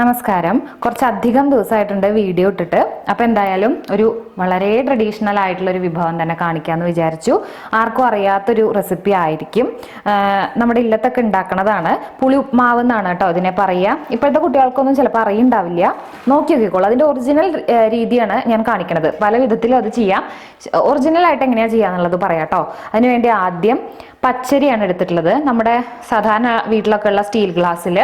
നമസ്കാരം. കുറച്ചധികം ദിവസമായിട്ടുണ്ട് വീഡിയോ ഇട്ടിട്ട്. അപ്പം എന്തായാലും ഒരു വളരെ ട്രഡീഷണൽ ആയിട്ടുള്ള ഒരു വിഭവം തന്നെ കാണിക്കാമെന്ന് വിചാരിച്ചു. ആർക്കും അറിയാത്തൊരു റെസിപ്പി ആയിരിക്കും. നമ്മുടെ ഇല്ലത്തൊക്കെ ഉണ്ടാക്കണതാണ്. പുളി ഉപ്മാവ് എന്നാണ് കേട്ടോ അതിനെ പറയുക ഇപ്പോഴത്തെ കുട്ടികൾക്കൊന്നും ചിലപ്പോൾ അറിയുണ്ടാവില്ല. നോക്കി നോക്കിക്കോളൂ. അതിന്റെ ഒറിജിനൽ രീതിയാണ് ഞാൻ കാണിക്കണത്. പല വിധത്തിലും അത് ചെയ്യാം. ഒറിജിനൽ ആയിട്ട് എങ്ങനെയാണ് ചെയ്യാന്നുള്ളത് പറയാം കേട്ടോ. അതിനുവേണ്ടി ആദ്യം പച്ചരിയാണ് എടുത്തിട്ടുള്ളത്. നമ്മുടെ സാധാരണ വീട്ടിലൊക്കെ ഉള്ള സ്റ്റീൽ ഗ്ലാസ്സിൽ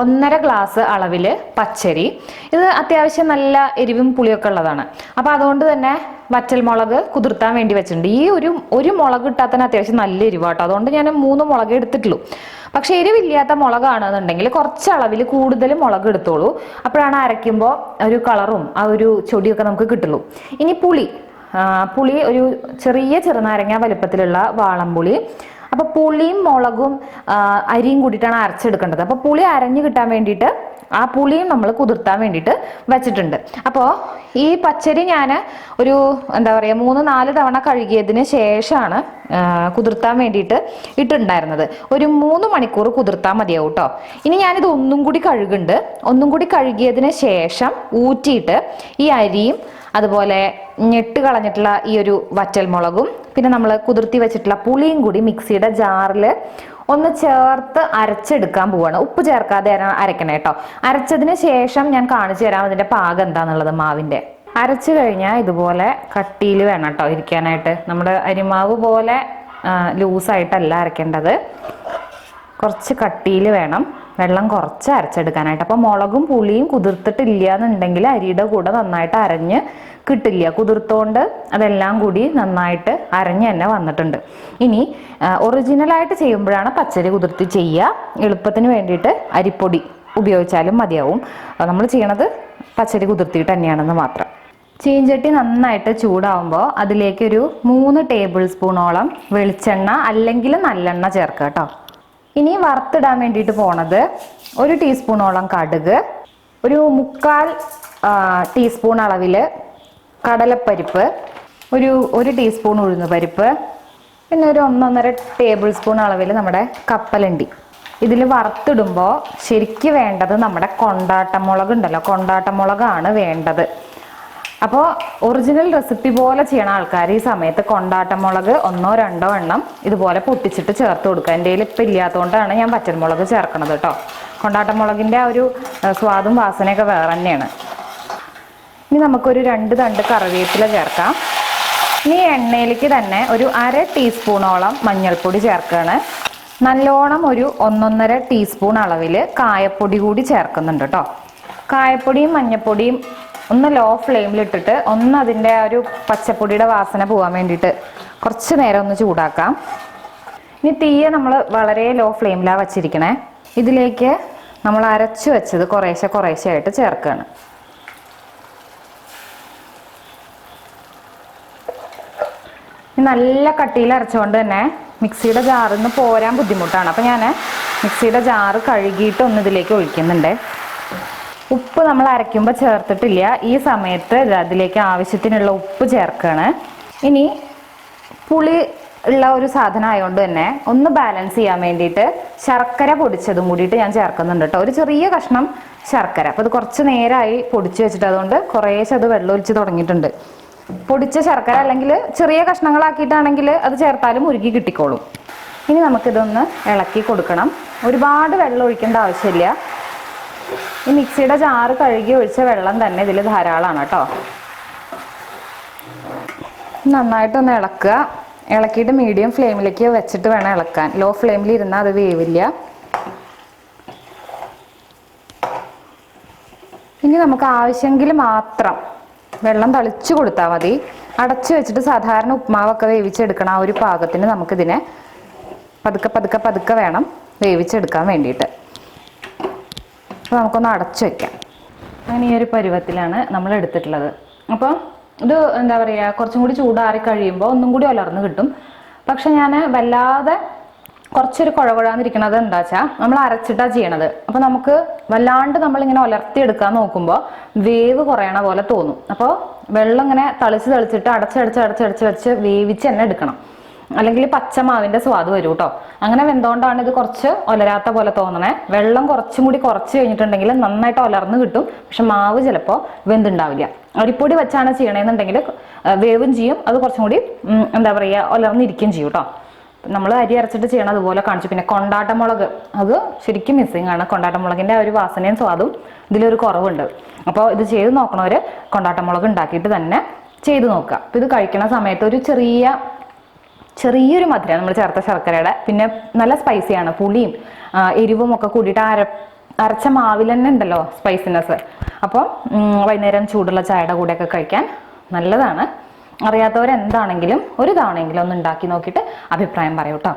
ഒന്നര ഗ്ലാസ് അളവിൽ പച്ചരി. ഇത് അത്യാവശ്യം നല്ല എരിവും പുളിയൊക്കെ ഉള്ളതാണ്. അപ്പോൾ അതുകൊണ്ട് തന്നെ വറ്റൽമുളക് കുതിർത്താൻ വേണ്ടി വെച്ചിട്ടുണ്ട്. ഈ ഒരു ഒരു മുളക് ഇട്ടാൽ തന്നെ അത്യാവശ്യം നല്ല എരിവാട്ടോ. അതുകൊണ്ട് ഞാൻ മൂന്ന് മുളക് എടുത്തിട്ടുള്ളൂ. പക്ഷെ എരിവില്ലാത്ത മുളകാണെന്നുണ്ടെങ്കിൽ കുറച്ച് അളവിൽ കൂടുതൽ മുളക് എടുത്തോളൂ. അപ്പോഴാണ് അരയ്ക്കുമ്പോൾ ഒരു കളറും ആ ഒരു ചൊടിയൊക്കെ നമുക്ക് കിട്ടുള്ളൂ. ഇനി പുളി. പുളി ഒരു ചെറിയ ചെറുനാരങ്ങ വലുപ്പത്തിലുള്ള വാളംപുളി. അപ്പൊ പുളിയും മുളകും അരിയും കൂടിയിട്ടാണ് അരച്ചെടുക്കേണ്ടത്. അപ്പോൾ പുളി അരഞ്ഞു കിട്ടാൻ വേണ്ടിയിട്ട് ആ പുളിയും നമ്മൾ കുതിർത്താൻ വേണ്ടിയിട്ട് വെച്ചിട്ടുണ്ട്. അപ്പോൾ ഈ പച്ചരി ഞാൻ ഒരു എന്താ പറയുക മൂന്ന് നാല് തവണ കഴുകിയതിന് ശേഷമാണ് കുതിർത്താൻ വേണ്ടിയിട്ട് ഇട്ടുണ്ടായിരുന്നത്. ഒരു മൂന്ന് മണിക്കൂർ കുതിർത്താൽ മതിയാവും കേട്ടോ ഇനി ഞാനിത് ഒന്നും കൂടി കഴുകുന്നുണ്ട്. ഒന്നും കൂടി കഴുകിയതിന് ശേഷം ഊറ്റിയിട്ട് ഈ അരിയും അതുപോലെ ഞെട്ട് കളഞ്ഞിട്ടുള്ള ഈ ഒരു വറ്റൽ മുളകും പിന്നെ നമ്മൾ കുതിർത്തി വെച്ചിട്ടുള്ള പുളിയും കൂടി മിക്സിയുടെ ജാറിൽ ഒന്ന് ചേർത്ത് അരച്ചെടുക്കാൻ പോവാണ്. ഉപ്പ് ചേർക്കാതെ അര- അരക്കണേ കേട്ടോ അരച്ചതിന് ശേഷം ഞാൻ കാണിച്ചു തരാം അതിന്റെ പാകം എന്താന്നുള്ളത് മാവിന്റെ. അരച്ചു കഴിഞ്ഞാൽ ഇതുപോലെ കട്ടിയിൽ വേണം കേട്ടോ ഇരിക്കാനായിട്ട്. നമ്മുടെ അരിമാവ് പോലെ ലൂസായിട്ടല്ല അരക്കേണ്ടത് കുറച്ച് കട്ടിയിൽ വേണം. വെള്ളം കുറച്ച് അരച്ചെടുക്കാനായിട്ട്. അപ്പോൾ മുളകും പുളിയും കുതിർത്തിട്ടില്ല എന്നുണ്ടെങ്കിൽ അരിയുടെ കൂടെ നന്നായിട്ട് അരഞ്ഞ് കിട്ടില്ല. കുതിർത്തോണ്ട് അതെല്ലാം കൂടി നന്നായിട്ട് അരഞ്ഞ് തന്നെ വന്നിട്ടുണ്ട്. ഇനി ഒറിജിനലായിട്ട് ചെയ്യുമ്പോഴാണ് പച്ചരി കുതിർത്തി ചെയ്യുക. എളുപ്പത്തിന് വേണ്ടിയിട്ട് അരിപ്പൊടി ഉപയോഗിച്ചാലും മതിയാവും. നമ്മൾ ചെയ്യണത് പച്ചരി കുതിർത്തിയിട്ട് തന്നെയാണെന്ന് മാത്രം. ചീഞ്ചട്ടി നന്നായിട്ട് ചൂടാവുമ്പോൾ അതിലേക്കൊരു മൂന്ന് ടേബിൾ സ്പൂണോളം വെളിച്ചെണ്ണ അല്ലെങ്കിൽ നല്ലെണ്ണ ചേർക്കുക കേട്ടോ. ഇനി വറുത്തിടാൻ വേണ്ടിയിട്ട് പോണത് ഒരു ടീസ്പൂണോളം കടുക് ഒരു മുക്കാൽ ടീസ്പൂൺ അളവിൽ കടലപ്പരിപ്പ് ഒരു ഒരു ടീസ്പൂൺ ഉഴുന്നുപരിപ്പ് പിന്നെ ഒരു ഒന്നൊന്നര ടേബിൾ സ്പൂൺ അളവിൽ നമ്മുടെ കപ്പലണ്ടി. ഇതിൽ വറുത്തിടുമ്പോൾ ശരിക്ക് വേണ്ടത് നമ്മുടെ കൊണ്ടാട്ടമുളക് ഉണ്ടല്ലോ കൊണ്ടാട്ടമുളകാണ് വേണ്ടത്. അപ്പോൾ ഒറിജിനൽ റെസിപ്പി പോലെ ചെയ്യണ ആൾക്കാർ ഈ സമയത്ത് കൊണ്ടാട്ടമുളക് ഒന്നോ രണ്ടോ എണ്ണം ഇതുപോലെ പൊട്ടിച്ചിട്ട് ചേർത്ത് കൊടുക്കുക. എന്റെ കയ്യിൽ ഇപ്പം ഇല്ലാത്തതുകൊണ്ടാണ് ഞാൻ പച്ചമുളക് ചേർക്കണത് കേട്ടോ കൊണ്ടാട്ടമുളകിന്റെ ആ ഒരു സ്വാദും വാസനയൊക്കെ വേറെ തന്നെയാണ്. ഇനി നമുക്കൊരു രണ്ട് തണ്ട് കറിവേപ്പില ചേർക്കാം. ഇനി എണ്ണയിലേക്ക് തന്നെ ഒരു അര ടീസ്പൂണോളം മഞ്ഞൾപ്പൊടി ചേർക്കുകയാണ് നല്ലോണം ഒരു ഒന്നൊന്നര ടീസ്പൂൺ അളവിൽ കായപ്പൊടി കൂടി ചേർക്കുന്നുണ്ട് കേട്ടോ കായപ്പൊടിയും മഞ്ഞൾപ്പൊടിയും ഒന്ന് ലോ ഫ്ലെയിമിലിട്ടിട്ട് ഒന്ന് അതിന്റെ ആ ഒരു പച്ചപ്പൊടിയുടെ വാസന പോകാൻ വേണ്ടിയിട്ട് കുറച്ച് നേരം ഒന്ന് ചൂടാക്കാം. ഇനി തീയെ നമ്മൾ വളരെ ലോ ഫ്ലെയിമിലാണ് വച്ചിരിക്കണേ. ഇതിലേക്ക് നമ്മൾ അരച്ചു വെച്ചത് കുറേശ്ശെ കുറേശ്ശെ ആയിട്ട് ചേർക്കുകയാണ് നല്ല കട്ടിയിൽ അരച്ചുകൊണ്ട് തന്നെ മിക്സിയുടെ ജാറിൽ നിന്ന് പോരാൻ ബുദ്ധിമുട്ടാണ്. അപ്പം ഞാൻ മിക്സിയുടെ ജാറ് കഴുകിയിട്ട് ഒന്ന് ഇതിലേക്ക് ഒഴിക്കുന്നുണ്ട്. ഉപ്പ് നമ്മൾ അരയ്ക്കുമ്പോൾ ചേർത്തിട്ടില്ല. ഈ സമയത്ത് അതിലേക്ക് ആവശ്യത്തിനുള്ള ഉപ്പ് ചേർക്കുകയാണ് ഇനി പുളി ഉള്ള ഒരു സാധനം ആയതുകൊണ്ട് തന്നെ ഒന്ന് ബാലൻസ് ചെയ്യാൻ വേണ്ടിയിട്ട് ശർക്കര പൊടിച്ചതും കൂടിയിട്ട് ഞാൻ ചേർക്കുന്നുണ്ട് കേട്ടോ ഒരു ചെറിയ കഷ്ണം ശർക്കര. അപ്പോൾ അത് കുറച്ച് നേരമായി പൊടിച്ച് വെച്ചിട്ട് അതുകൊണ്ട് കുറേശ്ശെ അത് വെള്ളമൊഴിച്ച് തുടങ്ങിയിട്ടുണ്ട്. പൊടിച്ച ശർക്കര അല്ലെങ്കിൽ ചെറിയ കഷ്ണങ്ങളാക്കിയിട്ടാണെങ്കിൽ അത് ചേർത്താലും ഉരുക്കി കിട്ടിക്കോളും. ഇനി നമുക്കിതൊന്ന് ഇളക്കി കൊടുക്കണം. ഒരുപാട് വെള്ളം ഒഴിക്കേണ്ട ആവശ്യമില്ല. ഈ മിക്സിയുടെ ജാറ് കഴുകി ഒഴിച്ച വെള്ളം തന്നെ ഇതിൽ ധാരാളമാണ് കേട്ടോ. നന്നായിട്ടൊന്ന് ഇളക്കുക. ഇളക്കിയിട്ട് മീഡിയം ഫ്ലെയിമിലേക്ക് വെച്ചിട്ട് വേണം ഇളക്കാൻ. ലോ ഫ്ലെയിമിൽ ഇരുന്നാൽ അത് വേവില്ല. ഇനി നമുക്ക് ആവശ്യമെങ്കിൽ മാത്രം വെള്ളം തളിച്ചു കൊടുത്താൽ മതി. അടച്ചു വെച്ചിട്ട് സാധാരണ ഉപ്മാവൊക്കെ വേവിച്ചെടുക്കണം ആ ഒരു പാകത്തിന് നമുക്കിതിനെ പതുക്കെ പതുക്കെ പതുക്കെ വേണം വേവിച്ചെടുക്കാൻ വേണ്ടിയിട്ട്. അപ്പോൾ നമുക്കൊന്ന് അടച്ചു വെക്കാം. അങ്ങനെ ഈ ഒരു പരുവത്തിലാണ് നമ്മൾ എടുത്തിട്ടുള്ളത്. അപ്പോൾ ഇത് എന്താ പറയുക കുറച്ചും കൂടി ചൂടാറി കഴിയുമ്പോൾ ഒന്നും കൂടി ഉലർന്ന് കിട്ടും. പക്ഷെ ഞാൻ വല്ലാതെ കുറച്ചൊരു കുഴകുഴാന്നിരിക്കണത് എന്താ വെച്ചാൽ നമ്മൾ അരച്ചിട്ടാ ചെയ്യണത്. അപ്പോൾ നമുക്ക് വല്ലാണ്ട് നമ്മളിങ്ങനെ ഉലർത്തിയെടുക്കാൻ നോക്കുമ്പോൾ വേവ് കുറയണ പോലെ തോന്നും. അപ്പോൾ വെള്ളം ഇങ്ങനെ തളിച്ച് തളിച്ചിട്ട് അടച്ചടച്ച് അടച്ചടച്ച് വെച്ച് വേവിച്ച് തന്നെ എടുക്കണം. അല്ലെങ്കിൽ പച്ചമാവിന്റെ സ്വാദ് വരും കേട്ടോ അങ്ങനെ വെന്തോണ്ടാണ് ഇത് കുറച്ച് ഒലരാത്ത പോലെ തോന്നണേ. വെള്ളം കുറച്ചും കൂടി കുറച്ച് കഴിഞ്ഞിട്ടുണ്ടെങ്കിൽ നന്നായിട്ട് ഒലർന്ന് കിട്ടും. പക്ഷെ മാവ് ചിലപ്പോൾ വെന്തുണ്ടാവില്ല. അരിപ്പൊടി വെച്ചാണ് ചെയ്യണമെന്നുണ്ടെങ്കിൽ വേവും ചെയ്യും. അത് കുറച്ചും കൂടി എന്താ പറയുക ഒലർന്നിരിക്കുകയും ചെയ്യും കേട്ടോ നമ്മൾ അരി അരച്ചിട്ട് ചെയ്യണം അതുപോലെ കാണിച്ചു. പിന്നെ കൊണ്ടാട്ടമുളക്. അത് ശരിക്കും മിസ്സിങ് ആണ്. കൊണ്ടാട്ടമുളകിന്റെ ആ ഒരു വാസനയും സ്വാദും ഇതിലൊരു കുറവുണ്ട്. അപ്പോൾ ഇത് ചെയ്ത് നോക്കണവര് കൊണ്ടാട്ടമുളക് ഉണ്ടാക്കിയിട്ട് തന്നെ ചെയ്ത് നോക്കുക. അപ്പൊ ഇത് കഴിക്കുന്ന സമയത്ത് ഒരു ചെറിയ ചെറിയൊരു മധുരം നമ്മൾ ചേർത്ത ശർക്കരയുടെ പിന്നെ നല്ല സ്പൈസിയാണ് പുളിയും എരിവും ഒക്കെ കൂടിയിട്ട് അര അരച്ച മാവിൽ തന്നെ ഉണ്ടല്ലോ സ്പൈസിനെസ് അപ്പോൾ വൈകുന്നേരം ചൂടുള്ള ചായയുടെ കൂടെയൊക്കെ കഴിക്കാൻ നല്ലതാണ്. അറിയാത്തവരെന്താണെങ്കിലും ഒരു തവണയെങ്കിലും ഒന്ന് ഉണ്ടാക്കി നോക്കിയിട്ട് അഭിപ്രായം പറയൂ കേട്ടോ